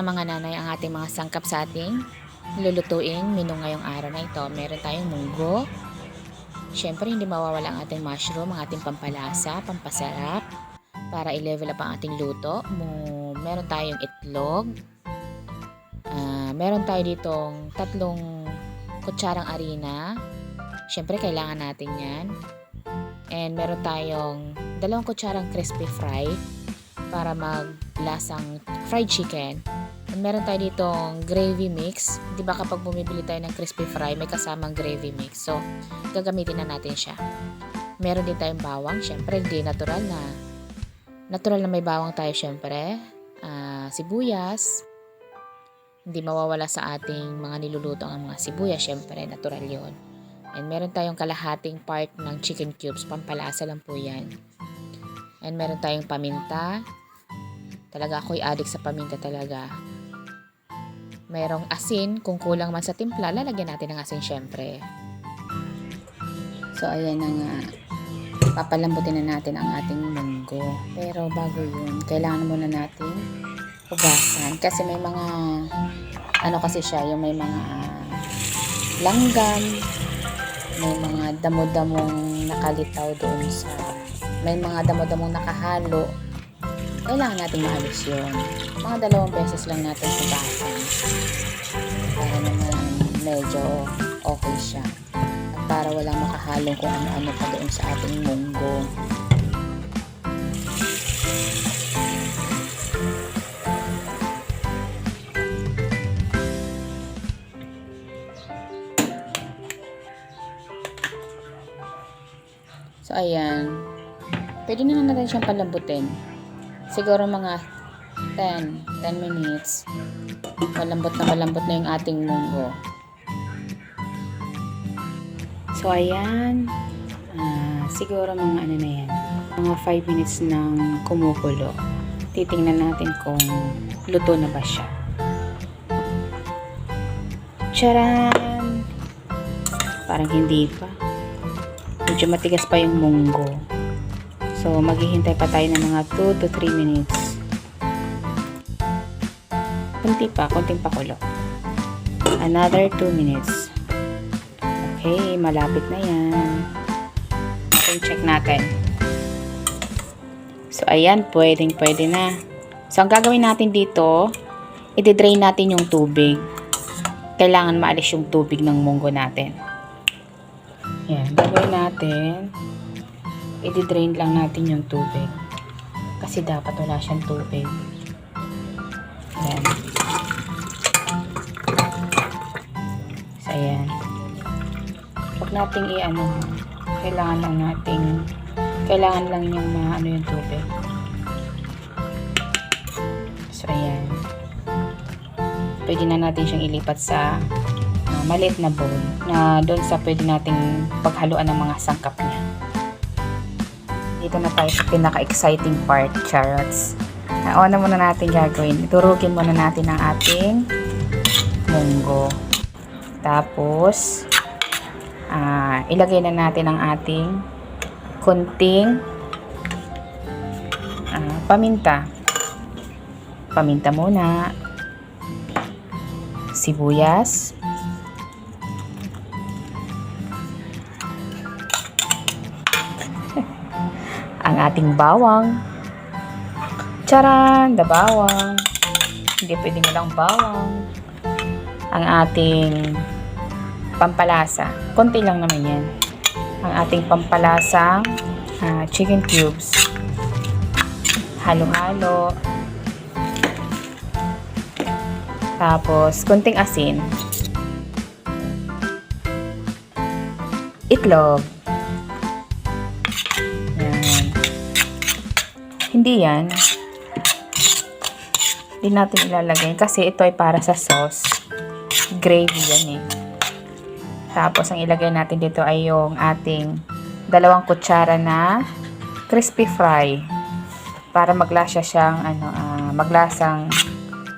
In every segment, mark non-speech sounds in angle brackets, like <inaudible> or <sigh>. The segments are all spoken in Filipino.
Na mga nanay ang ating mga sangkap sa ating lulutuing menu ngayong araw na ito. Meron tayong munggo. Siyempre, hindi mawawala ang ating mushroom, ang ating pampalasa, pampasarap, para i-level up ang ating luto. Meron tayong itlog. Ah, meron tayo ditong tatlong kutsarang arina. Siyempre, kailangan natin yan. And meron tayong dalawang kutsarang crispy fry para maglasang fried chicken. Meron tayo ditong gravy mix. Di ba kapag bumibili tayo ng crispy fry, may kasamang gravy mix. So, gagamitin na natin siya. Meron din tayong bawang. Siyempre, hindi natural na. Natural na may bawang tayo siyempre. Ah, sibuyas. Hindi mawawala sa ating mga niluluto ang mga sibuyas. Siyempre, natural yon. And meron tayong kalahating part ng chicken cubes. Pampalasa lang po yan. And meron tayong paminta. Talaga ako'y addict sa paminta talaga. Merong asin. Kung kulang man sa timpla, lalagyan natin ng asin syempre. So, ayan na nga. Papalambutin na natin ang ating munggo. Pero bago yun, kailangan muna natin hugasan. Kasi may mga, ano kasi siya, yung may mga langgam, may mga damo-damong nakalitaw doon sa, may mga damo-damong nakahalo. Kailangan natin maalis yun. Mga dalawang beses lang natin hugasan. Para naman medyo okay siya. At para walang makahalong kung ano-ano pa doon sa ating munggo. So, ayan. Pwede na natin siyang palambutin. Siguro mga 10, 10 minutes. Malambot na malambot na yung ating munggo. So, ayan. Ah, siguro mga ano na yan. Mga 5 minutes nang kumukulo. Titingnan natin kung luto na ba siya. Charan! Parang hindi pa. Medyo matigas pa yung munggo. So, maghihintay pa tayo ng mga 2 to 3 minutes. Kunti pa, kunting pakulo. Another 2 minutes. Okay, malapit na yan. Natin check natin. So, ayan, pwedeng pwede na. So, ang gagawin natin dito, i-drain natin yung tubig. Kailangan maalis yung tubig ng munggo natin. Yan, gagawin natin, i-drain lang natin yung tubig. Kasi dapat wala siyang tubig. Yan. So, ayan. Huwag nating i-ano, kailangan lang nating, kailangan lang yung maano yung tubig. So, ayan. Pwede na natin siyang ilipat sa ah, maliit na bowl na doon sa pwede nating paghaluan ng mga sangkap niya. Dito na tayo sa pinaka-exciting part, charrots. Uh, una muna natin gagawin. Iturugin muna natin ang ating munggo. Tapos, ah, ilagay na natin ang ating kunting ah, paminta. Paminta muna. Sibuyas. Ating bawang. Charan! The bawang. Hindi pwedeng walang bawang. Ang ating pampalasa. Konti lang naman yan. Ang ating pampalasang ah, chicken cubes. Halo-halo. Tapos, konting asin. Itlog. Hindi yan. Hindi natin ilalagay kasi ito ay para sa sauce. Gravy yan eh. Tapos, ang ilagay natin dito ay yung ating dalawang kutsara na crispy fry. Para maglasa siyang, ano, ah, maglasang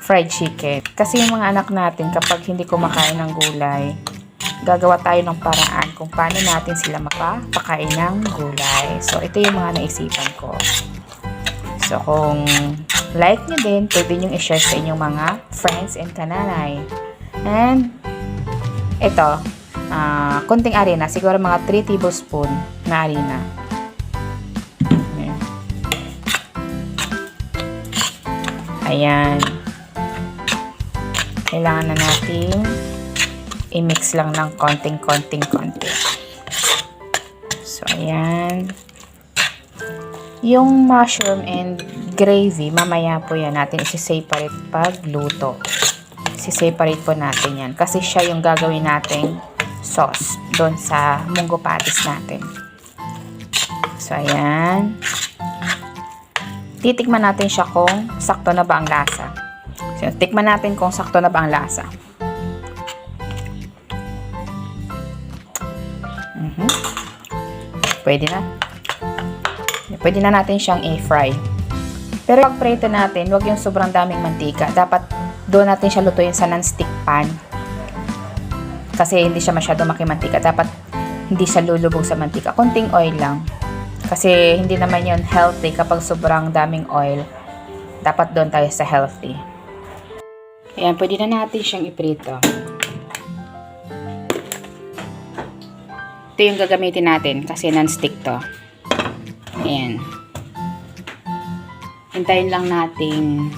fried chicken. Kasi yung mga anak natin, kapag hindi kumakain ng gulay, gagawa tayo ng paraan kung paano natin sila makapakain ng gulay. So, ito yung mga naisipan ko. So, kung like nyo din, pwede nyo i-share sa inyong mga friends and kananay. And, ito, ah konting arena, siguro mga 3 tablespoon na arena. Ayan. Kailangan na natin i-mix lang ng konting-konting-konti. So, ayan. Yung mushroom and gravy, mamaya po yan natin isi-separate pag luto. Isi-separate po natin yan. Kasi siya yung gagawin nating sauce doon sa munggo patties natin. So, ayan. Titikman natin siya kung sakto na ba ang lasa. So, tikman natin kung sakto na ba ang lasa. Mhm. Pwede na. Pwede na natin siyang i-fry. Pero pag prito natin, huwag yung sobrang daming mantika. Dapat doon natin siya lutuin sa non-stick pan. Kasi hindi siya masyado makimantika. Dapat hindi siya lulubog sa mantika. Konting oil lang. Kasi hindi naman yun healthy kapag sobrang daming oil. Dapat doon tayo sa healthy. Ayan, pwede na natin siyang iprito. Ito yung gagamitin natin kasi non-stick to. Ayan. Hintayin lang natin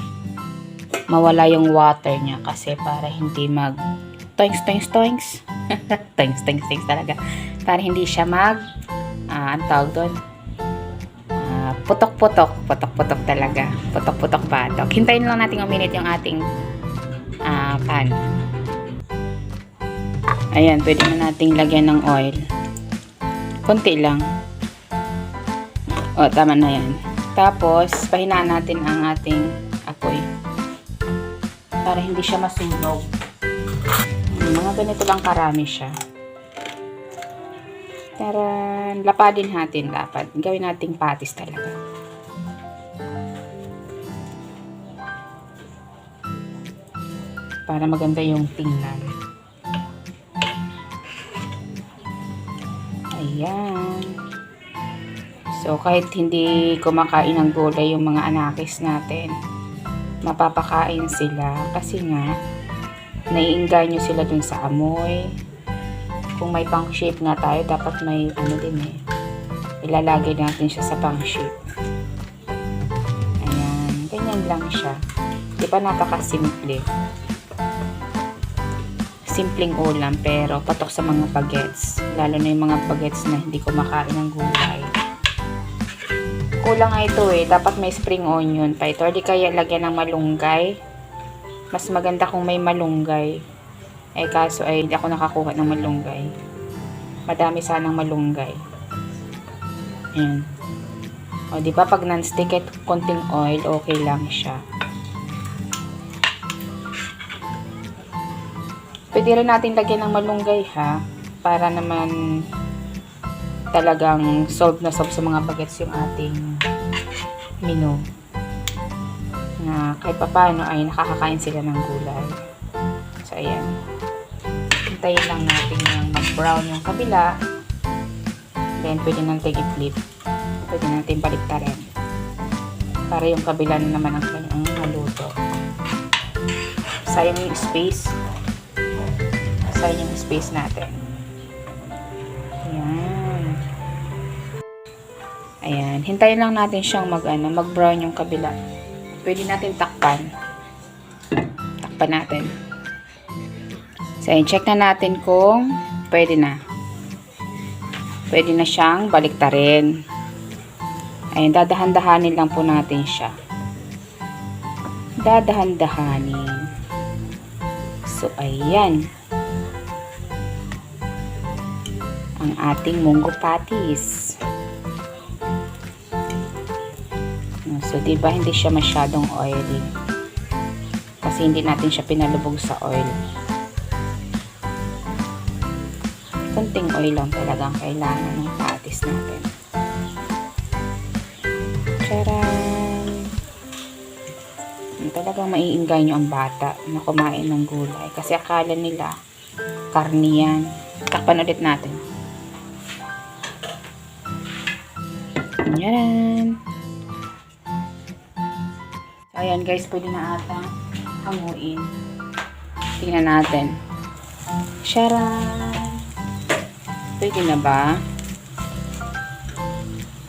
mawala yung water niya kasi para hindi mag toings, toings, toings. <laughs> toings, toings, toings talaga. Para hindi siya mag ah, ang tawag doon? Ah, putok-putok. Putok-putok talaga. Putok-putok patok. Hintayin lang natin uminit yung ating ah, pan. Ayan, pwede na nating lagyan ng oil. Konti lang. O, tama na yan. Tapos, pahinaan natin ang ating apoy. Para hindi siya masunog. Mga ganito lang karami siya. Para lapadin natin dapat. Gawin nating patis talaga. Para maganda yung tingnan. Ayan. So, kahit hindi kumakain ng gulay yung mga anakis natin, mapapakain sila kasi nga, naiinganyo sila dun sa amoy. Kung may pang shape nga tayo, dapat may ano din eh. Ilalagay natin siya sa pang shape. Ayan, ganyan lang siya. Di ba napakasimple? Simpleng ulam pero patok sa mga bagets. Lalo na yung mga bagets na hindi kumakain ng gulay kulang nga ito eh. Dapat may spring onion pa ito. Or di kaya lagyan ng malunggay. Mas maganda kung may malunggay. Eh kaso ay hindi ako nakakuha ng malunggay. Madami sanang malunggay. Ayan. O di ba pag non-stick at konting oil, okay lang siya. Pwede rin natin lagyan ng malunggay ha. Para naman talagang solve na solve sa mga bagets yung ating menu na kahit papano ay nakakakain sila ng gulay. So, ayan. Hintayin lang natin yung mag-brown yung kabila. Then, pwede natin i-flip. Pwede natin baliktarin. Para yung kabila na naman ang kanyang maluto. Sayang yung space. Sayang yung space natin. Ayan. Hintayin lang natin siyang mag, ano, mag-brown yung kabila. Pwede natin takpan. Takpan natin. So, ayan, check na natin kung pwede na. Pwede na siyang baliktarin. Ayan, dadahan-dahanin lang po natin siya. Dadahan-dahanin. So, ayan. Ang ating munggo patties. So, di ba hindi siya masyadong oily? Kasi hindi natin siya pinalubog sa oil. Kunting oil lang talagang kailangan ng patis natin. Charan! Talagang maiingay nyo ang bata na kumain ng gulay. Kasi akala nila, karni yan. Takpan ulit natin. Yan. Ayan guys, pwede na ata hanguin. Tingnan natin. Sharan! Pwede na ba?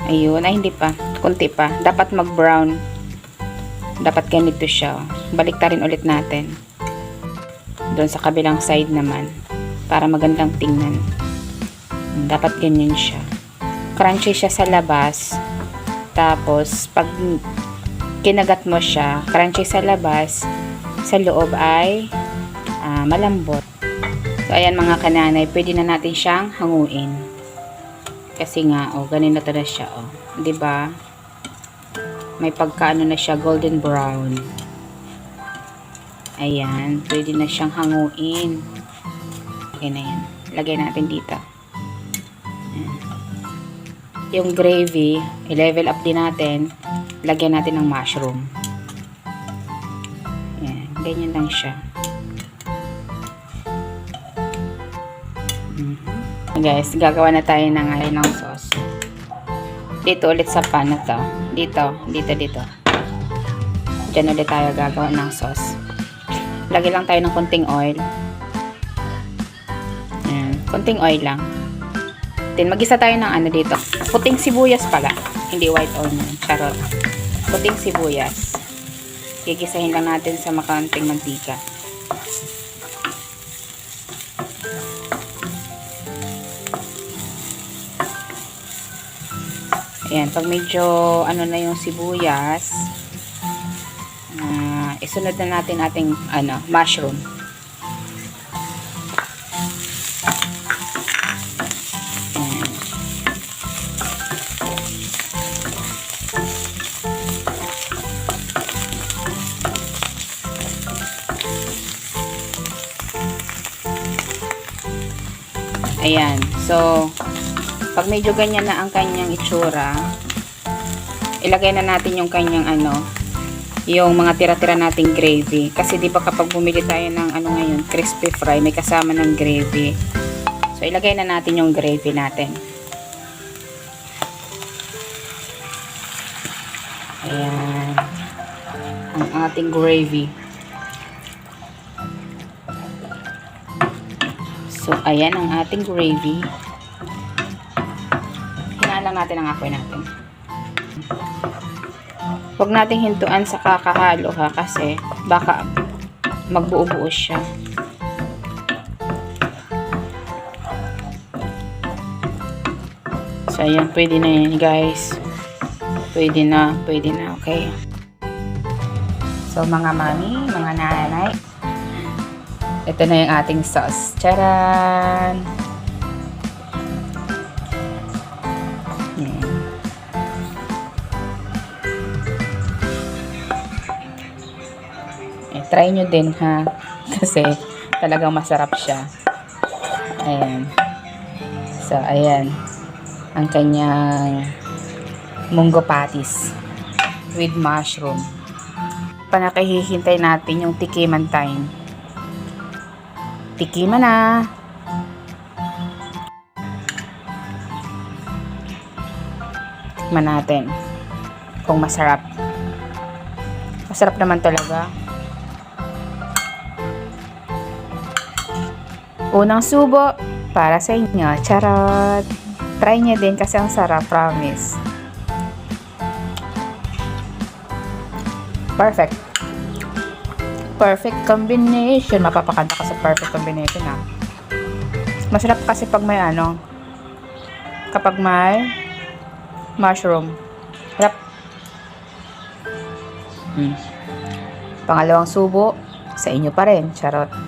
Ayun, ay hindi pa. Kunti pa. Dapat mag-brown. Dapat ganito siya. Balik rin ulit natin. Doon sa kabilang side naman. Para magandang tingnan. Dapat ganyan siya. Crunchy siya sa labas. Tapos, pag kinagat mo siya, crunchy sa labas, sa loob ay ah, malambot. So, ayan mga kananay, pwede na natin siyang hanguin. Kasi nga, oh, ganito na siya, oh. ba? May pagkaano na siya, golden brown. Ayan, pwede na siyang hanguin. Okay na yan. Lagay natin dito. Ayan. Yung gravy, i-level up din natin. Lagyan natin ng mushroom. Ayan, ganyan lang siya. Mhm. Guys, gagawa na tayo ng ay ng sauce. Dito ulit sa pan na to. Dito, dito, dito. Diyan ulit tayo gagawa ng sauce. Lagay lang tayo ng konting oil. Ayan, konting oil lang. Then, magisa tayo ng ano dito. Puting sibuyas pala. Hindi white onion. Charot. Puting sibuyas. Gigisahin lang natin sa makanting mantika. Ayan, pag medyo ano na yung sibuyas, ah, isunod na natin ating ano, mushroom. So, pag medyo ganyan na ang kanyang itsura, ilagay na natin yung kanyang ano, yung mga tira-tira nating gravy. Kasi di ba kapag bumili tayo ng ano ngayon, crispy fry, may kasama ng gravy. So, ilagay na natin yung gravy natin. Ayan. Ang ating gravy. So, ayan ang ating gravy. Hinaan lang natin ang apoy natin. Huwag nating hintuan sa kakahalo ha kasi baka magbuo-buo siya. So, ayan. Pwede na yan, guys. Pwede na. Pwede na. Okay. So, mga mami, mga nanay, ito na yung ating sauce. Charan! Eh, try nyo din ha. <laughs> Kasi talagang masarap siya. Ayan. So, ayan. Ang kanyang munggo patties with mushroom. Panakahihintay natin yung tikiman time. Tikiman na. Tikman natin kung masarap. Masarap naman talaga. Unang subo para sa inyo. Charot! Try niya din kasi ang sarap, promise. Perfect. Perfect combination. Mapapakanta ka sa perfect combination ha. Masarap kasi pag may ano, kapag may mushroom. Sarap. Hmm. Pangalawang subo, sa inyo pa rin. Charot.